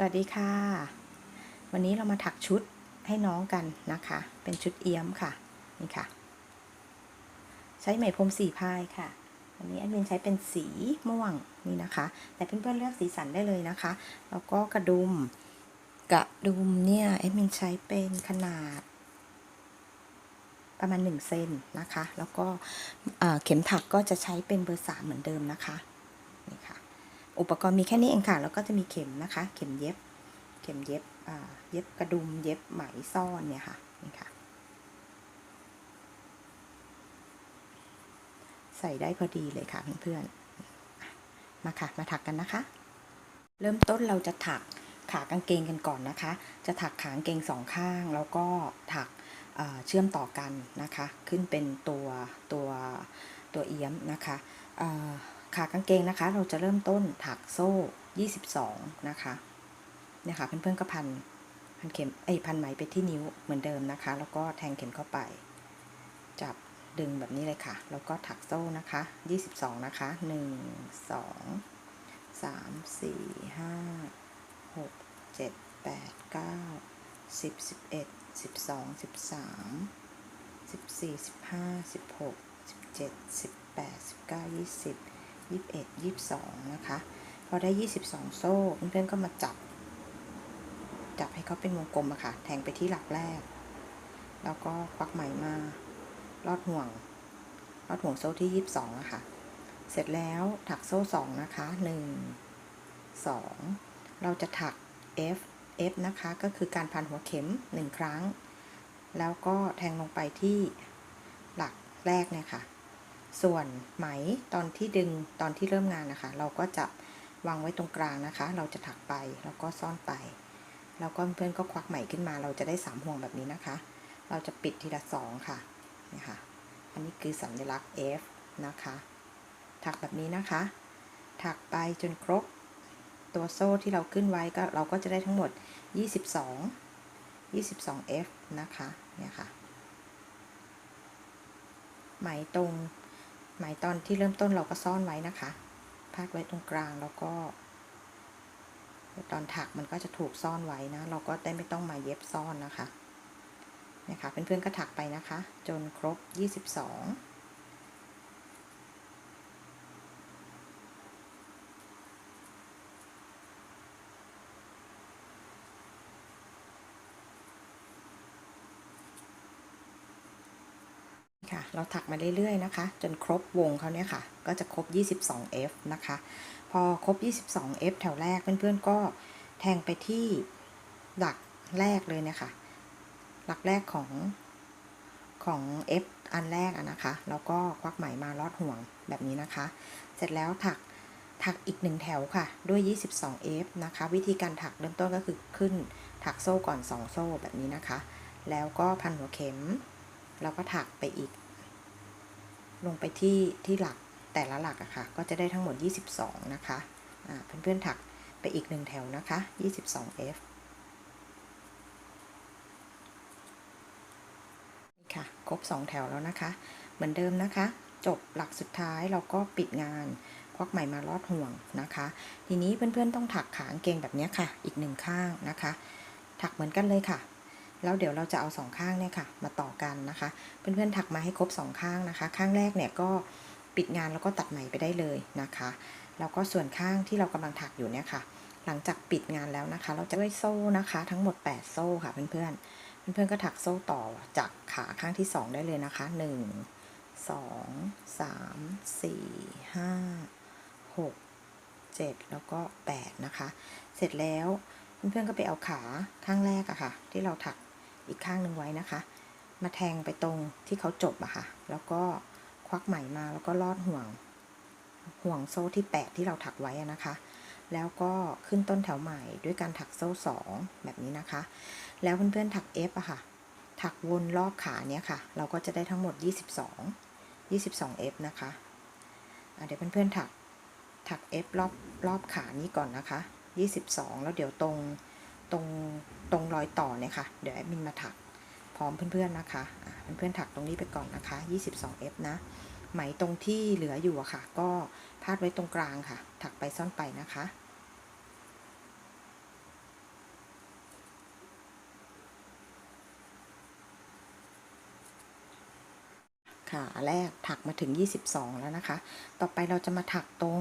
สวัสดีค่ะ วันนี้เรามาถักชุดให้น้องกันนะคะ เป็นชุดเอี้ยมค่ะ นี่ค่ะ ใช้ไหมพรมสีพายค่ะ วันนี้แอดมินใช้เป็นสีม่วงนี่นะคะ แต่เพื่อนๆเลือกสีสันได้เลยนะคะ แล้วก็กระดุม กระดุมเนี่ยแอดมินใช้เป็นขนาด ประมาณ1เซนนะคะ แล้วก็เข็มถักก็จะใช้เป็นเบอร์สามเหมือนเดิมนะคะ อุปกรณ์มีแค่นี้เองค่ะ แล้วก็จะมีเข็มนะคะ เข็มเย็บ เข็มเย็บเย็บกระดุม เย็บไหมซ่อนเนี่ยค่ะ นี่ค่ะ ใส่ได้พอดีเลยค่ะเพื่อนๆ มาค่ะ มาถักกันนะคะ เริ่มต้นเราจะถักขากางเกงกันก่อนนะคะ จะถักขากางเกงสองข้าง แล้วก็ถักเเชื่อมต่อกันนะคะ ขึ้นเป็นตัวตัวตัวเอี้ยมนะคะ ขากางเกงนะคะ เราจะเริ่มต้นถักโซ่ 22 นะคะเนี่ยค่ะเพื่อนๆก็พันพันเข็มไอ้ยพันไหมไปที่นิ้วเหมือนเดิมนะคะ แล้วก็แทงเข็มเข้าไป จับดึงแบบนี้เลยค่ะ แล้วก็ถักโซ่นะคะ 22 นะคะ 1 2 3 4 5 6 7 8 9 10 11 12 13 14 15 16 17 18 19 20 21 22 นะคะ พอได้ 22 โซ่ เพื่อนๆก็มาจับ จับให้เขาเป็นวงกลมอะค่ะ แทงไปที่หลักแรก แล้วก็ควักไหมมาลอดห่วง ลอดห่วงโซ่ที่ 22อะค่ะ เสร็จแล้วถักโซ่ 2 นะคะ 1 2 เราจะถัก F F นะคะ ก็คือการพันหัวเข็ม 1 ครั้ง แล้วก็แทงลงไปที่หลักแรกเนี่ยค่ะ ส่วนไหมตอนที่ดึงตอนที่เริ่มงานนะคะ เราก็จะวางไว้ตรงกลางนะคะ เราจะถักไปแล้วก็ซ่อนไป แล้วก็เพื่อนก็ควักไหมขึ้นมา เราจะได้3ห่วงแบบนี้นะคะ เราจะปิดทีละสองค่ะนี่ค่ะ อันนี้คือสัญลักษณ์ F นะคะ ถักแบบนี้นะคะ ถักไปจนครบตัวโซ่ที่เราขึ้นไว้ก็เราก็จะได้ทั้งหมด 22 22 F นะคะ เนี่ยค่ะ ไหมตรง ไหมตอนที่เริ่มต้นเราก็ซ่อนไว้นะคะ พาดไว้ตรงกลางแล้วก็ ตอนถักมันก็จะถูกซ่อนไว้นะ เราก็ได้ไม่ต้องมาเย็บซ่อนนะคะเนี่ยค่ะเพื่อนๆก็ถักไปนะคะ จนครบ 22 ค่ะ เราถักมาเรื่อยๆนะคะ จนครบวงเขาเนี่ยค่ะ ก็จะครบ 22F นะคะ พอครบ 22F แถวแรกเพื่อนๆก็แทงไปที่หลักแรกเลยเนี่ยค่ะหลักแรกของของ F อันแรกอะนะคะ แล้วก็ควักไหมมาลอดห่วงแบบนี้นะคะ เสร็จแล้วถักถักอีกหนึ่งแถวค่ะ ด้วย 22F นะคะ วิธีการถักเริ่มต้นก็คือขึ้นถักโซ่ก่อน 2 โซ่แบบนี้นะคะ แล้วก็พันหัวเข็ม แล้วก็ถักไปอีก ลงไปที่ที่หลักแต่ละหลักอะค่ะ ก็จะได้ทั้งหมด 22 นะคะอ่าเพื่อนๆถักไปอีกหนึ่งแถวนะคะ 22F ค่ะ ครบ 2 แถวแล้วนะคะ เหมือนเดิมนะคะ จบหลักสุดท้ายเราก็ปิดงานควักไหมมาลอดห่วงนะคะ ทีนี้เพื่อนๆต้องถักขากางเกงแบบนี้ค่ะ อีกหนึ่งข้างนะคะ ถักเหมือนกันเลยค่ะ แล้วเดี๋ยวเราจะเอาสองข้างเนี่ยค่ะ มาต่อกันนะคะ เพื่อนๆถักมาให้ครบสองข้างนะคะ ข้างแรกเนี่ยก็ปิดงานแล้วก็ตัดไหมไปได้เลยนะคะ แล้วก็ส่วนข้างที่เรากำลังถักอยู่เนี่ยค่ะ หลังจากปิดงานแล้วนะคะ เราจะด้วยโซ่นะคะ ทั้งหมด 8 โซ่ค่ะเพื่อนๆเพื่อนๆก็ถักโซ่ต่อจากขาข้างที่ 2 ได้เลยนะคะ 1 2 3 4 5 6 7 แล้วก็ 8 นะคะ เสร็จแล้วเพื่อนๆก็ไปเอาขาข้างแรกอะค่ะ ที่เราถัก อีกข้างหนึ่งไว้นะคะ มาแทงไปตรงที่เขาจบอะค่ะ แล้วก็ควักไหมมาแล้วก็ลอดห่วง ห่วงโซ่ที่8ที่เราถักไว้นะคะ แล้วก็ขึ้นต้นแถวใหม่ด้วยการถักโซ่2แบบนี้นะคะ แล้วเพื่อนๆถัก F อะค่ะ ถักวนรอบขาเนี้ยค่ะ เราก็จะได้ทั้งหมด 22 22 F นะคะะเดี๋ยวเพื่อนๆถักถัก F รอบรอบขานี้ก่อนนะคะ 22 แล้วเดี๋ยวตรง ตรงตรงรอยต่อเนี่ยค่ะ เดี๋ยวแอดมินมาถักพร้อมเพื่อนๆนะคะเพื่อนๆถักตรงนี้ไปก่อนนะคะ 22F นะ ไหมตรงที่เหลืออยู่อะค่ะ ก็พาดไว้ตรงกลางค่ะ ถักไปซ่อนไปนะคะค่ะแรกถักมาถึง 22 แล้วนะคะ ต่อไปเราจะมาถักตรง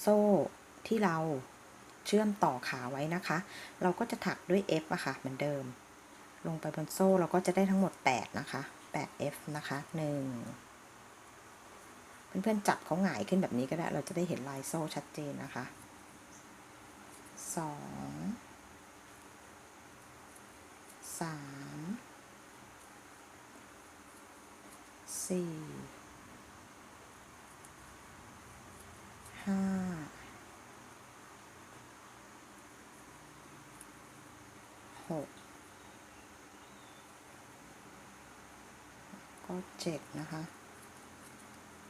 โซ่ที่เรา เชื่อมต่อขาไว้นะคะ เราก็จะถักด้วย F อะค่ะเหมือนเดิม ลงไปบนโซ่เราก็จะได้ทั้งหมด 8 นะคะ 8 F นะคะ 1 เพื่อนๆจับเขาหงายขึ้นแบบนี้ก็ได้ เราจะได้เห็นลายโซ่ชัดเจนนะคะ 2 3 4 5 หกก็เจ็ดนะคะ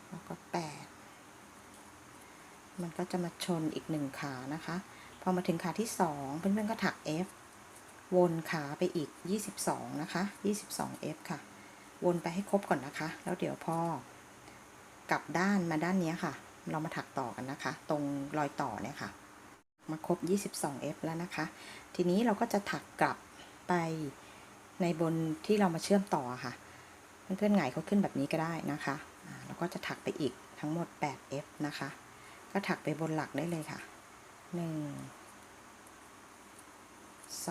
แล้วก็แปดมันก็จะมาชนอีกหนึ่งขานะคะ พอมาถึงขาที่สองเพื่อนๆก็ถัก F วนขาไปอีก 22 นะคะ 22 F ค่ะ วนไปให้ครบก่อนนะคะ แล้วเดี๋ยวพอกลับด้านมาด้านนี้ค่ะ เรามาถักต่อกันนะคะ ตรงรอยต่อเนี่ยค่ะ มาครบ 22F แล้วนะคะ ทีนี้เราก็จะถักกลับไปในบนที่เรามาเชื่อมต่อค่ะ เพื่อนๆไงเขาขึ้นแบบนี้ก็ได้นะคะแล้วก็จะถักไปอีกทั้งหมด 8F นะคะ ก็ถักไปบนหลักได้เลยค่ะ 1 2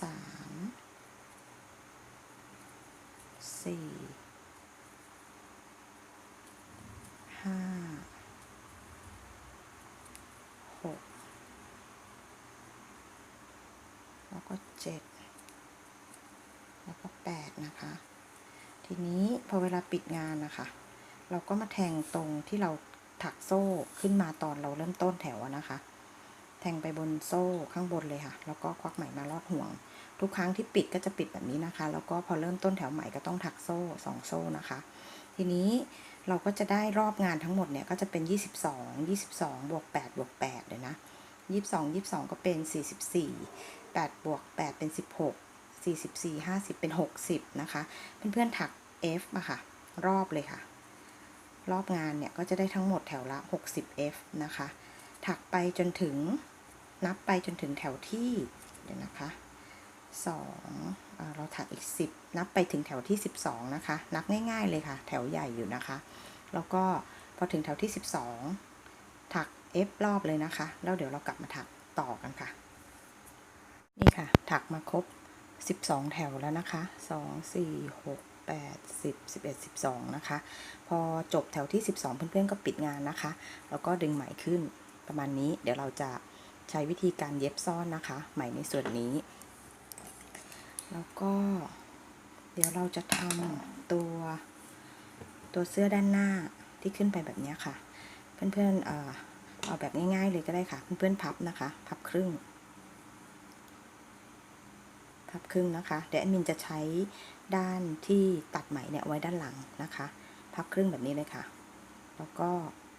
3 4 เจ็ดแล้วก็แปดนะคะ ทีนี้พอเวลาปิดงานนะคะ เราก็มาแทงตรงที่เราถักโซ่ขึ้นมาตอนเราเริ่มต้นแถวนะคะ แทงไปบนโซ่ข้างบนเลยค่ะ แล้วก็ควักไหมมาลอดห่วง ทุกครั้งที่ปิดก็จะปิดแบบนี้นะคะ แล้วก็พอเริ่มต้นแถวใหม่ก็ต้องถักโซ่สองโซ่นะคะ ทีนี้เราก็จะได้รอบงานทั้งหมดเนี่ยก็จะเป็น 22 22บวก8บวก8เลยนะ 22 22 ก็เป็น 44 8 บวก 8 เป็น 16 44 50 เป็น 60 นะคะ เพื่อนๆถัก F อะค่ะ รอบเลยค่ะ รอบงานเนี่ย ก็จะได้ทั้งหมดแถวละ 60 F นะคะ ถักไปจนถึงนับไปจนถึงแถวที่ เดี๋ยวนะคะสองเเราถักอีก 10 นับไปถึงแถวที่ 12 นะคะ นับง่าย ๆ เลยค่ะ แถวใหญ่อยู่นะคะ แล้วก็พอถึงแถวที่ 12 ถัก F รอบเลยนะคะ แล้วเดี๋ยวเรากลับมาถักต่อกันค่ะ นี่ค่ะ ถักมาครบ 12 แถวแล้วนะคะ 2 4 6 8 10 11 12 นะคะ พอจบแถวที่ 12 เพื่อนๆก็ปิดงานนะคะ แล้วก็ดึงไหมขึ้นประมาณนี้ เดี๋ยวเราจะใช้วิธีการเย็บซ่อนนะคะ ไหมในส่วนนี้ แล้วก็ เดี๋ยวเราจะทำตัวตัวเสื้อด้านหน้าที่ขึ้นไปแบบนี้ค่ะ เพื่อนๆเออเอาแบบง่ายๆเลยก็ได้ค่ะ เพื่อนๆพับนะคะ พับครึ่ง พับครึ่งนะคะเดี๋ยวแอดมินจะใช้ด้านที่ตัดไหมเนี่ยไว้ด้านหลังนะคะ พับครึ่งแบบนี้เลยค่ะ แล้วก็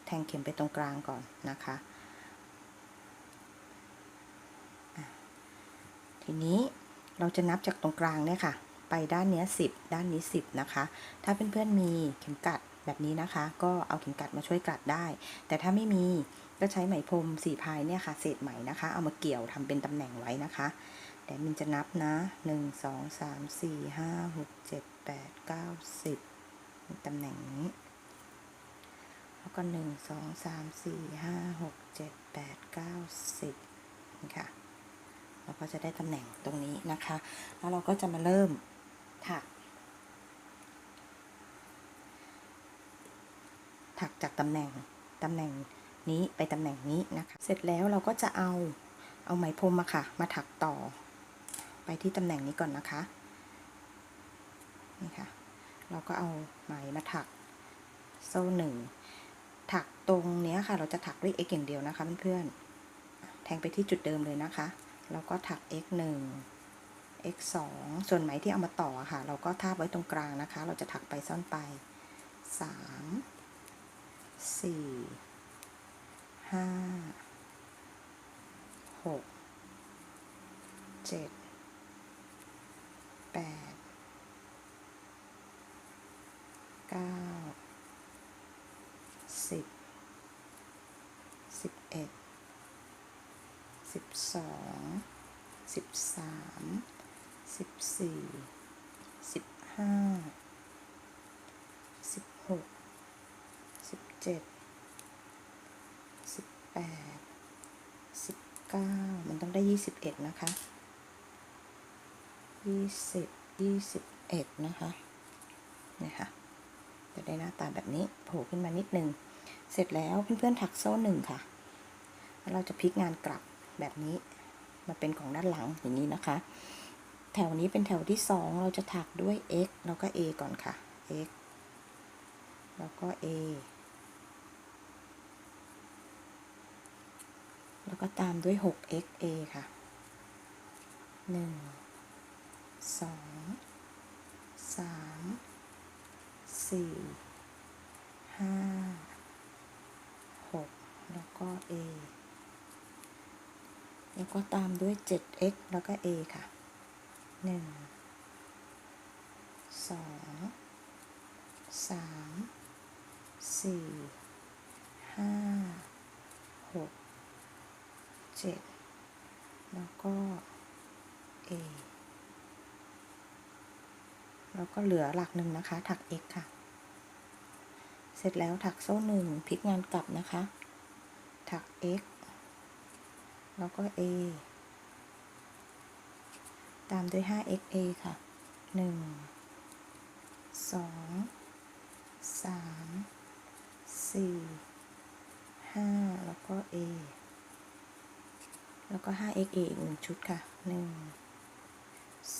แทงเข็มไปตรงกลางก่อนนะคะะทีนี้เราจะนับจากตรงกลางเนี่ยค่ะ ไปด้านนี้10 ด้านนี้ 10 นะคะ ถ้าเพื่อนๆมีเข็มกัดแบบนี้นะคะ ก็เอาเข็มกัดมาช่วยกัดได้ แต่ถ้าไม่มีก็ใช้ไหมพรมสีพายเนี่ยค่ะ เศษไหมนะคะ เอามาเกี่ยวทำเป็นตำแหน่งไว้นะคะ เดี๋ยวมินจะนับนะหนึ่งสองสามสี่ห้าหกเจ็ดแปดเก้าสิบตำแหน่งนี้ แล้วก็หนึ่งสองสามสี่ห้าหกเจ็ดแปดเก้าสิบนี่ค่ะเราก็จะได้ตำแหน่งตรงนี้นะคะ แล้วเราก็จะมาเริ่มถัก ถักจากตำแหน่งตำแหน่งนี้ไปตำแหน่งนี้นะคะ เสร็จแล้วเราก็จะเอาเอาไหมพรมมาค่ะ มาถักต่อ ไปที่ตำแหน่งนี้ก่อนนะคะ นี่ค่ะ เราก็เอาไหมมาถักโซ่หนึ่งถักตรงเนี้ยค่ะ เราจะถักด้วย x อย่างเดียวนะคะเพื่อนๆ แทงไปที่จุดเดิมเลยนะคะ แล้วก็ถัก x 1 x 2ส่วนไหมที่เอามาต่อค่ะ เราก็ทาบไว้ตรงกลางนะคะ เราจะถักไปซ่อนไป 3 4 5 6 7 8 9 10 11 12 13 14สิบห้าสิบหกสิบเจ็ดสิบแปดสิบเก้ามันต้องได้ยี่สิบเอ็ดนะคะ ยี่สิบยี่สิบเอ็ดนะคะนี่ค่ะจะได้หน้าตาแบบนี้โผล่ขึ้นมานิดนึง เสร็จแล้วเพื่อนๆถักโซ่หนึ่งค่ะ แล้วเราจะพลิกงานกลับแบบนี้ มาเป็นของด้านหลังอย่างนี้นะคะ แถวนี้เป็นแถวที่สองเราจะถักด้วย x แล้วก็ a ก่อนค่ะ x แล้วก็ a แล้วก็ตามด้วย 6x a ค่ะหนึ่ง สองสามสี่ห้าหกแล้วก็ a แล้วก็ตามด้วย 7x แล้วก็ a ค่ะหนึ่งสองสามสี่ห้าหกเจ็ดแล้วก็ A แล้วก็เหลือหลักหนึ่งนะคะ ถัก x ค่ะ เสร็จแล้วถักโซ่หนึ่งพลิกงานกลับนะคะ ถัก x แล้วก็ a ตามด้วย 5xa ค่ะ 1 2 3 4 5 แล้วก็ a แล้วก็ 5xa อีกหนึ่งชุดค่ะ 1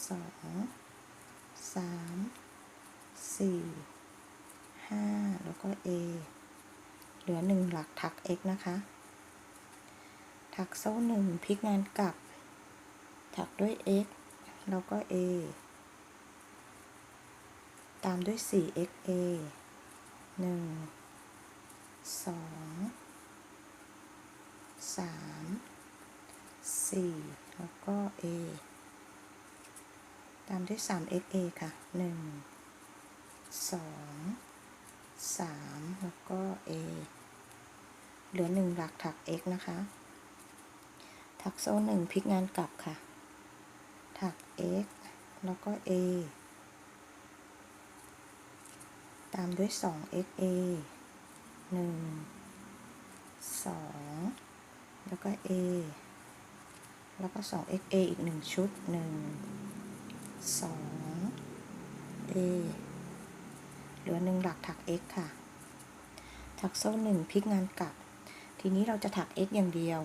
2 3 4 5แล้วก็ a เหลือหนึ่งหลักถัก x นะคะ ถักโซ่หนึ่งพลิกงานกลับ ถักด้วย x แล้วก็ a ตามด้วย 4xa 1 2 3 4 แล้วก็ a ตามด้วย 3xa ค่ะ 1 2 3 แล้วก็ a เหลือหนึ่งหลักถัก x นะคะ ถักโซ่หนึ่งพลิกงานกลับค่ะ ถัก x แล้วก็ a ตามด้วย 2xa 1 2 แล้วก็ a แล้วก็ 2xa อีกหนึ่งชุด 1 2 a เหลือหนึ่งหลักถัก x ค่ะ ถักโซ่หนึ่งพลิกงานกลับ ทีนี้เราจะถัก x อย่างเดียว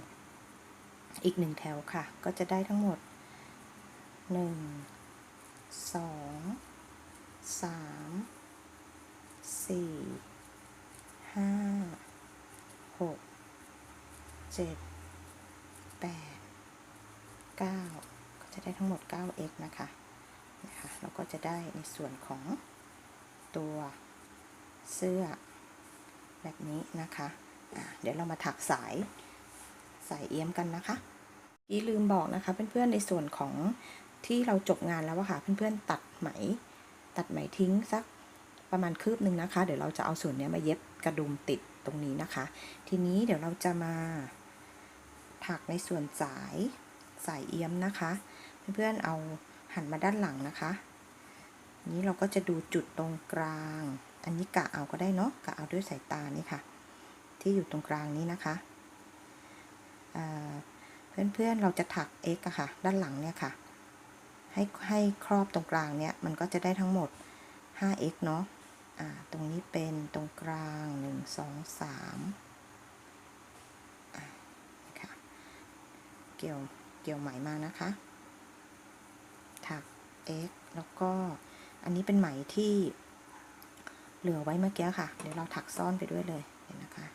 อีกหนึ่งแถวค่ะ ก็จะได้ทั้งหมด 1 2 3 4 5 6 7 8 9 ก็จะได้ทั้งหมด 9x นะคะ นะคะเราก็จะได้ในส่วนของตัวเสื้อแบบนี้นะคะะเดี๋ยวเรามาถักสายสายเอี้ยมกันนะคะอีลืมบอกนะคะเพื่อนๆในส่วนของที่เราจบงานแล้วอะค่ะเพื่อนๆตัดไหม ตัดไหมทิ้งสักประมาณคืบหนึ่งนะคะ เดี๋ยวเราจะเอาส่วนนี้มาเย็บกระดุมติดตรงนี้นะคะ ทีนี้เดี๋ยวเราจะมาถักในส่วนสายสายเอี้ยมนะคะ เพื่อนๆเอา หันมาด้านหลังนะคะ นี้เราก็จะดูจุดตรงกลาง อันนี้กะเอาก็ได้เนาะกะเอาด้วยสายตานี่ค่ะ ที่อยู่ตรงกลางนี้นะคะเพื่อนๆเราจะถัก x อะค่ะ ด้านหลังเนี่ยค่ะ ให้ให้ครอบตรงกลางเนี่ยมันก็จะได้ทั้งหมด 5x เนาะตรงนี้เป็นตรงกลาง 1 2 3อ่าค่ะ เกี่ยว เกี่ยวไหมมานะคะ x แล้วก็อันนี้เป็นไหมที่เหลือไว้เมื่อกี้ค่ะ เดี๋ยวเราถักซ่อนไปด้วยเลยเห็นนะคะ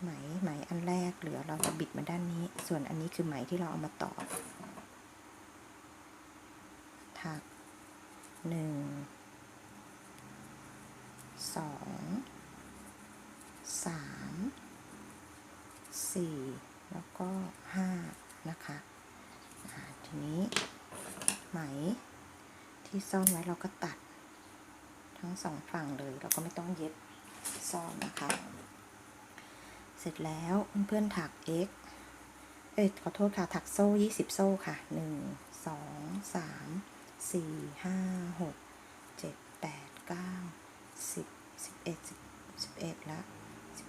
ไหมไหมอันแรกเหลือเราจะบิดมาด้านนี้ ส่วนอันนี้คือไหมที่เราเอามาต่อ ถักหนึ่งสองสามสี่แล้วก็ห้านะคะทีนี้ ไหม ที่ซ่อนไว้เราก็ตัด ทั้งสองฝั่งเลย เราก็ไม่ต้องเย็บซ่อนนะคะ เสร็จแล้วเพื่อนถัก x เอ็ยขอโทษค่ะ ถักโซ่ 20 โซ่ค่ะ 1 2 3 4 5 6 7 8 9 10 11 11ละ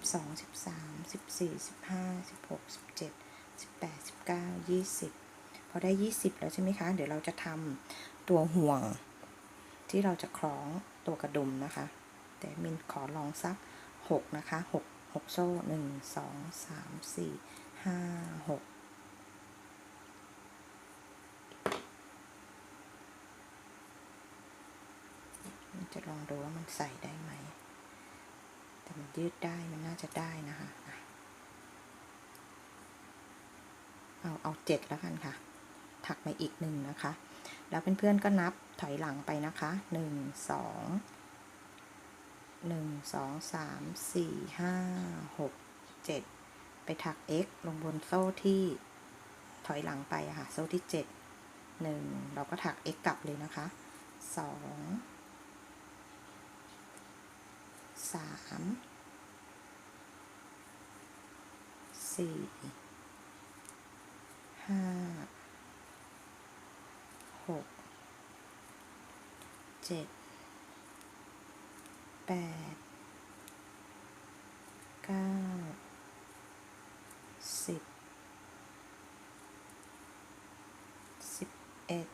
12 13 14 15 16 17 18 19 20 เจ็ดสิบแปดสิบเก้ายี่สิบพอได้ยี่สิบแล้วใช่ไหมคะ เดี๋ยวเราจะทำตัวห่วง ที่เราจะคล้องตัวกระดุมนะคะ แต่มินขอลองสักหกนะคะหกหกโซ่หนึ่งสองสามสี่ห้าหกจะลองดูว่ามันใส่ได้ไหม แต่มันยืดได้ มันน่าจะได้นะคะ เอา เอาเจ็ดแล้วกันค่ะ ถักมาอีกหนึ่งนะคะ แล้วเพื่อนๆก็นับถอยหลังไปนะคะหนึ่งสองหนึ่งสองสามสี่ห้าหกเจ็ดไปถัก x ลงบนโซ่ที่ถอยหลังไปอะค่ะ โซ่ที่เจ็ดหนึ่งเราก็ถัก x กลับเลยนะคะสองสามสี่ หกเจ็ดแปดเก้าสิบสิบเอ็ด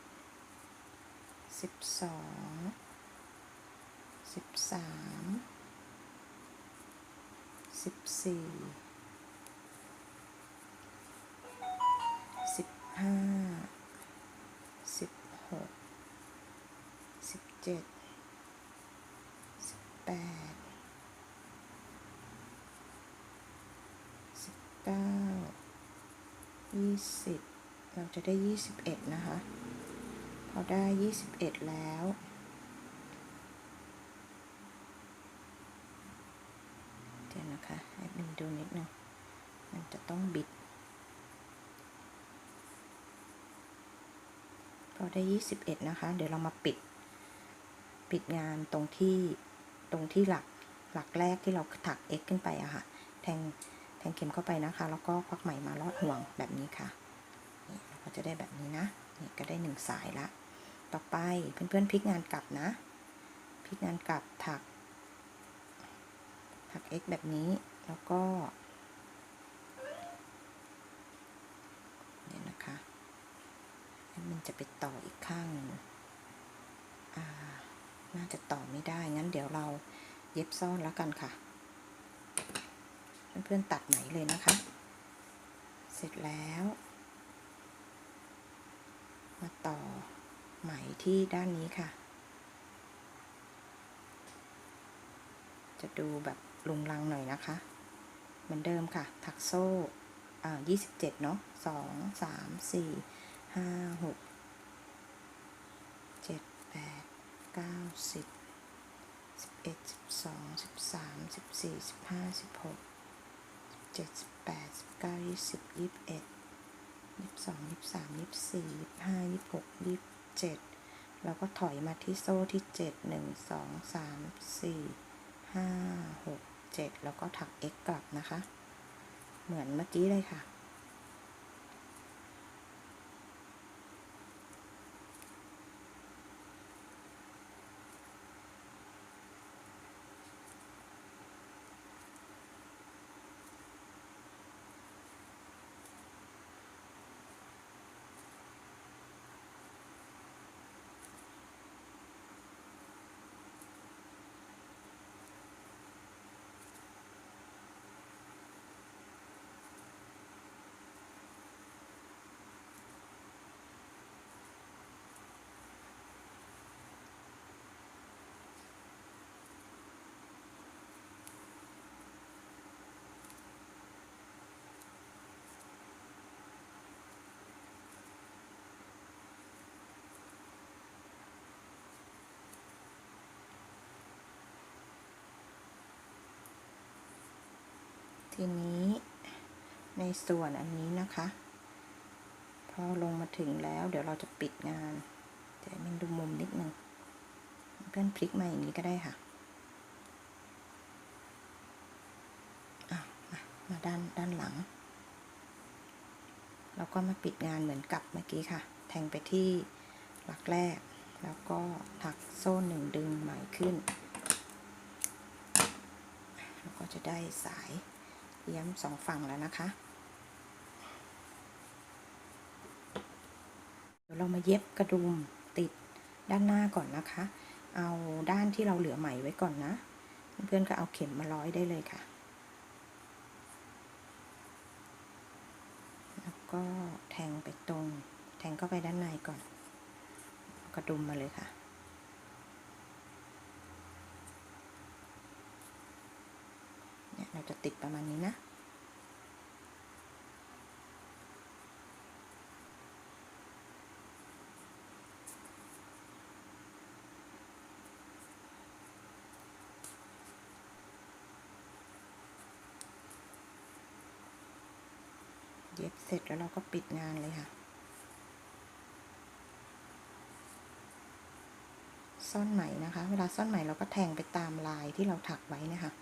สิบสองสิบสามสิบสี่สิบห้า หกสิบเจ็ดสิบแปดสิบเก้ายี่สิบเราจะได้ยี่สิบเอ็ดนะคะ พอได้ยี่สิบเอ็ดแล้วเดี๋ยวนะคะให้มินดูนิดนึงมันจะต้องบิด พอได้ยี่สิบเอ็ดนะคะ เดี๋ยวเรามาปิด ปิดงานตรงที่ตรงที่หลักหลักแรกที่เราถัก x ขึ้นไปอะค่ะ แทงแทงเข็มเข้าไปนะคะ แล้วก็ควักไหมมาลอดห่วงแบบนี้ค่ะนี่เราก็จะได้แบบนี้นะนี่ก็ได้หนึ่งสายละ ต่อไปเพื่อนๆพลิกงานกลับนะพลิกงานกลับถักถัก x แบบนี้แล้วก็เนี่ยนะคะแล้ว มันจะไปต่ออีกข้างหนึ่งอ่าน่าจะต่อไม่ได้ งั้นเดี๋ยวเราเย็บซ่อนแล้วกันค่ะ เพื่อนๆตัดไหมเลยนะคะ เสร็จแล้ว มาต่อไหมที่ด้านนี้ค่ะ จะดูแบบลุงลังหน่อยนะคะ เหมือนเดิมค่ะ ถักโซ่ อ่ายี่สิบเจ็ดเนาะสองสามสี่ ห้าหกเจ็ดแปดเก้าสิบสิบเอ็ดสิบสองสิบสามสิบสี่สิบห้าสิบหกสิบเจ็ดสิบแปดสิบเก้ายี่สิบยี่สิบเอ็ดยี่สิบสองยี่สิบสามยี่สิบสี่ยี่สิบห้ายี่สิบหกยี่สิบเจ็ดแล้วก็ถอยมาที่โซ่ที่เจ็ดหนึ่งสองสามสี่ห้าหกเจ็ดแล้วก็ถัก x กลับนะคะ เหมือนเมื่อกี้เลยค่ะ ทีนี้ในส่วนอันนี้นะคะ พอลงมาถึงแล้วเดี๋ยวเราจะปิดงานเดี๋ยวมันดูมุมนิดนึงเพื่อนพลิกมาอย่างนี้ก็ได้ค่ะมาด้านด้านหลังเราก็มาปิดงานเหมือนกับเมื่อกี้ค่ะ แทงไปที่หลักแรก แล้วก็ถักโซ่หนึ่งดึงไหมขึ้น แล้วก็จะได้สาย เย้ยมสองฝั่งแล้วนะคะ เดี๋ยวเรามาเย็บกระดุมติดด้านหน้าก่อนนะคะ เอาด้านที่เราเหลือไหมไว้ก่อนนะ เพื่อนๆก็เอาเข็มมาร้อยได้เลยค่ะ แล้วก็แทงไปตรง แทงเข้าไปด้านในก่อน กระดุมมาเลยค่ะ เราจะติดประมาณนี้นะ เย็บเสร็จแล้วเราก็ปิดงานเลยค่ะซ่อนไหมนะคะ เวลาซ่อนไหมเราก็แทงไปตามลายที่เราถักไว้นะคะ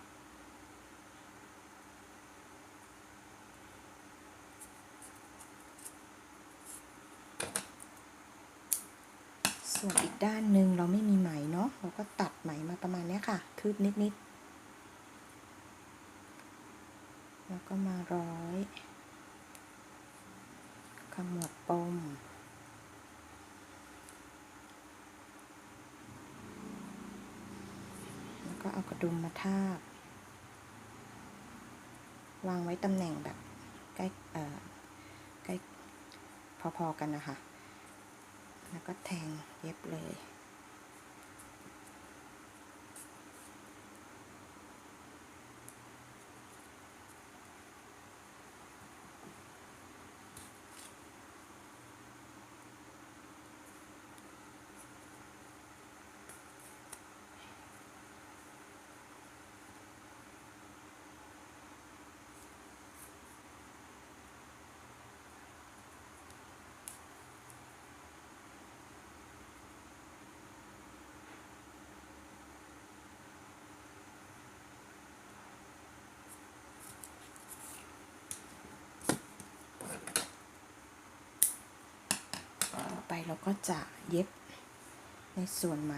ส่วนอีกด้านหนึ่งเราไม่มีไหมเนาะ เราก็ตัดไหมมาประมาณเบนิดๆ แล้วก็มาร้อย ขมวดปม แล้วก็เอากระดุมมาทาบ วางไว้ตำแหน่งแบบใกล้เอ่อใกล้พอๆกันนะคะ แล้วก็แทงเย็บเลย เราก็จะเย็บในส่วนไหม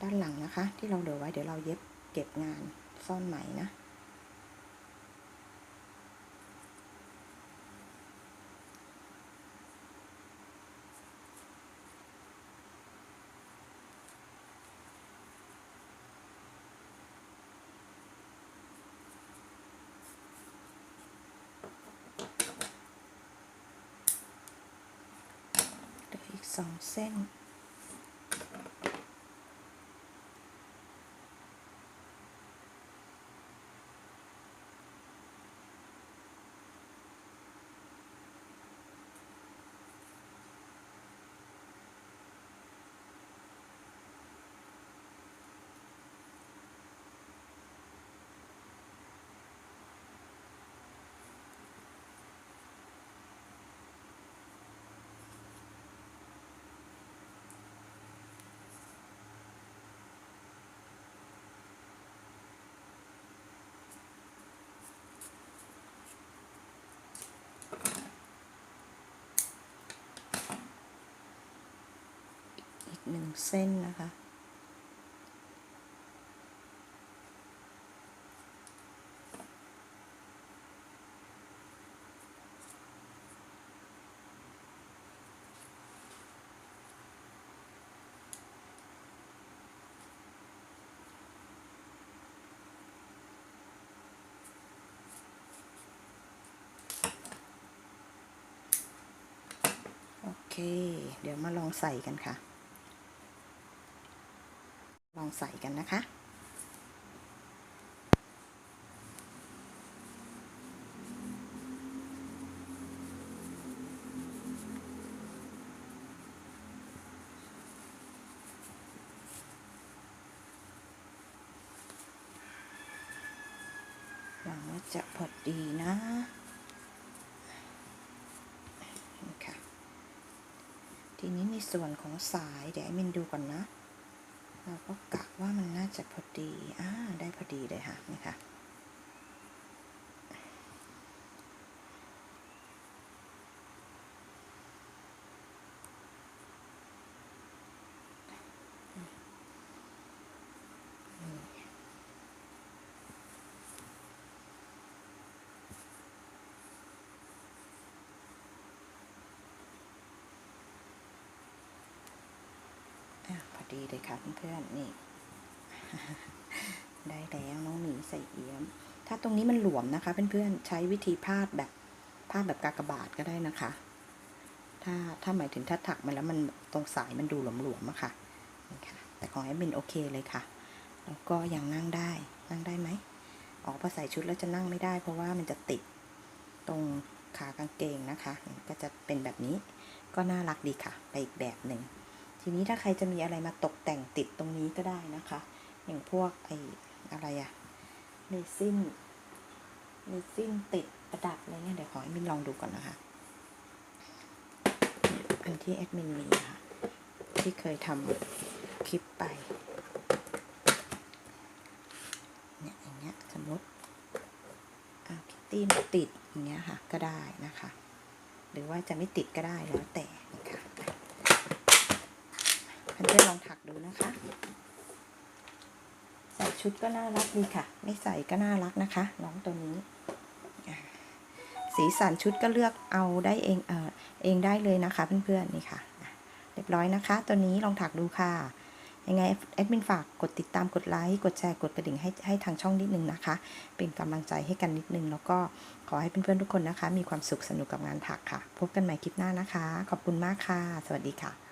ด้านหลังนะคะ ที่เราเหลือไว้เดี๋ยวเราเย็บเก็บงานซ่อนไหมนะ เห หนึ่งเส้นนะคะ โอเค เดี๋ยวมาลองใส่กันค่ะ ลองใส่กันนะคะ หวังว่าจะพอดีนะดีค่ะทีนี้ในส่วนของสายเดี๋ยวไอ้มินดูก่อนนะ เราก็กะว่ามันน่าจะพอดีอ่าได้พอดีเลยค่ะนี่ค่ะ ดีเลยค่ะเพื่อนๆนี่ ได้แล้วน้องหมีใส่เอี้ยม ถ้าตรงนี้มันหลวมนะคะ เพื่อนๆใช้วิธีพาดแบบพาดแบบกากบาทก็ได้นะคะ ถ้าถ้าหมายถึงถ้าถักมาแล้วมันตรงสายมันดูหลวมๆอะค่ะนี่ค่ะ แต่ของแอดมินโอเคเลยค่ะ แล้วก็ยังนั่งได้นั่งได้ไหมอ๋อพอใส่ชุดแล้วจะนั่งไม่ได้ เพราะว่ามันจะติดตรงขากางเกงนะคะ ก็จะเป็นแบบนี้ก็น่ารักดีค่ะ ไปอีกแบบหนึ่ง ทีนี้ถ้าใครจะมีอะไรมาตกแต่งติดตรงนี้ก็ได้นะคะ อย่างพวกไอ้อะไรอะเรซินเรซินติดประดับอะไรเงี้ยเดี๋ยวขอแอดมินลองดูก่อนนะคะ อันที่แอดมินมีค่ะ ที่เคยทำคลิปไปเนี่ยอย่างเงี้ยสมมติอาคิตตี้มติดอย่างเงี้ยค่ะก็ได้นะคะ หรือว่าจะไม่ติดก็ได้แล้วแต่ เพื่อนๆลองถักดูนะคะ ใส่ชุดก็น่ารักดีค่ะ ไม่ใส่ก็น่ารักนะคะ น้องตัวนี้ สีสันชุดก็เลือกเอาได้เองเออเองได้เลยนะคะ เพื่อนๆนี่ค่ะเรียบร้อยนะคะ ตัวนี้ลองถักดูค่ะยังไงแอดมินฝากกดติดตามกดไลค์กดแชร์กดกระดิ่งให้ให้ทางช่องนิดนึงนะคะ เป็นกำลังใจให้กันนิดนึง แล้วก็ขอให้เพื่อนๆทุกคนนะคะ มีความสุขสนุกกับงานถักค่ะ พบกันใหม่คลิปหน้านะคะ ขอบคุณมากค่ะ สวัสดีค่ะ